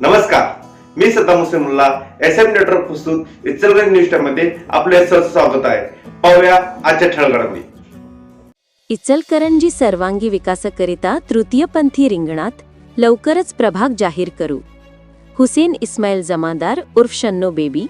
नमस्कार. मी Saddam Hussain S M network प्रस्तुत इचलगंज न्यूजमध्ये आपले स्वागत आहे. पाहूया आजच्या ठळगडामध्ये इचलकरंजी सर्वांगी विकासाकरिता तृतीयपंथी रिंगणात लवकरच प्रभाग जाहीर करू. हुसेन इस्माईल जमादार उर्फ शन्नो बेबी.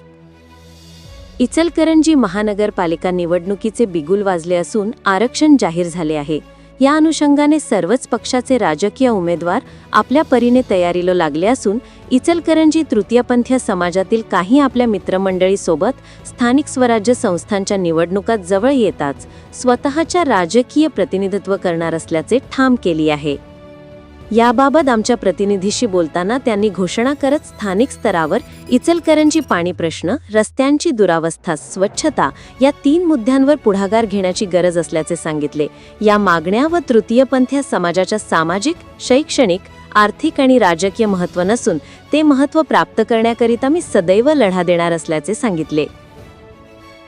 इचलकरंजी महानगरपालिका निवडणुकीचे बिगुल वाजले असून आरक्षण जाहीर झाले आहे. या अनुषंगाने सर्वच पक्षाचे राजकीय उमेदवार आपल्या परीने तयारीला लागले असून इचलकरंजी तृतीयपंथीय समाजातील काही आपल्या मित्रमंडळीसोबत स्थानिक स्वराज्य संस्थांच्या निवडणुका जवळ येताच स्वतःच्या राजकीय प्रतिनिधित्व करणार असल्याचे ठाम केली आहे. याबाबत आमच्या प्रतिनिधीशी बोलताना त्यांनी घोषणा करत स्थानिक स्तरावर इचलकरंजी पाणी प्रश्न रस्त्यांची दुरावस्था स्वच्छता या तीन मुद्द्यांवर पुढाकार घेण्याची गरज असल्याचे सांगितले. या मागण्या व तृतीयपंथीय समाजाच्या सामाजिक शैक्षणिक आर्थिक आणि राजकीय महत्त्व नसून ते महत्त्व प्राप्त करण्याकरिता मी सदैव लढा देणार असल्याचे सांगितले.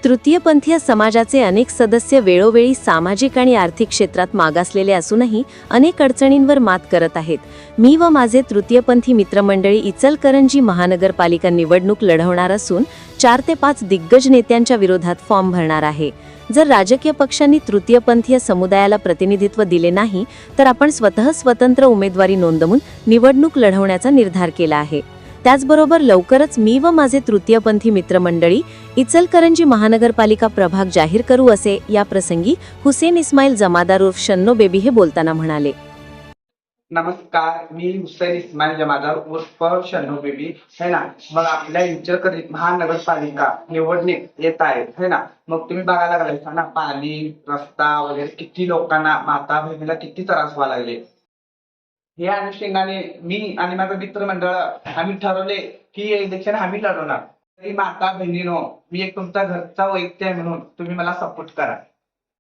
तृतीयपंथीय समाजाचे अनेक सदस्य वेळोवेळी सामाजिक आणि आर्थिक क्षेत्रात मागासलेले असूनही अनेक अडचणींवर मात करत आहेत. मी व माझे तृतीयपंथी मित्रमंडळी इचलकरंजी महानगरपालिका निवडणूक लढवणार असून चार ते पाच दिग्गज नेत्यांच्या विरोधात फॉर्म भरणार आहे. जर राजकीय पक्षांनी तृतीयपंथीय समुदायाला प्रतिनिधित्व दिले नाही तर आपण स्वतः स्वतंत्र उमेदवारी नोंदवून निवडणूक लढवण्याचा निर्धार केला आहे. त्याचबरोबर लवकरच मी व माझे तृतीयपंथी मित्रमंडळी इचलकरंजी महानगरपालिका प्रभाग जाहीर करू असे या प्रसंगी हुसेन इस्माईल जमादार उर्फ शन्नो बेबी हे बोलताना म्हणाले. नमस्कार मी हुसेन इस्माईल जमादार उर्फ शन्नो बेबी है ना? मग आपल्या इचलकरंजी महानगरपालिका निवडणूक येत आहे है ना? मग तुम्ही बघायला लागलाय ना? पाणी रस्ता वगैरे किती लोकांना माता बहिणीला किती त्रास व्हावा लागले? या अनुषंगाने मी आणि माझं मित्रमंडळ आम्ही ठरवले की हे इलेक्शन आम्ही लढवणार. तरी माता बहिणीनो मी एक तुमचा घरचा वैद्य आहे म्हणून तुम्ही मला सपोर्ट करा.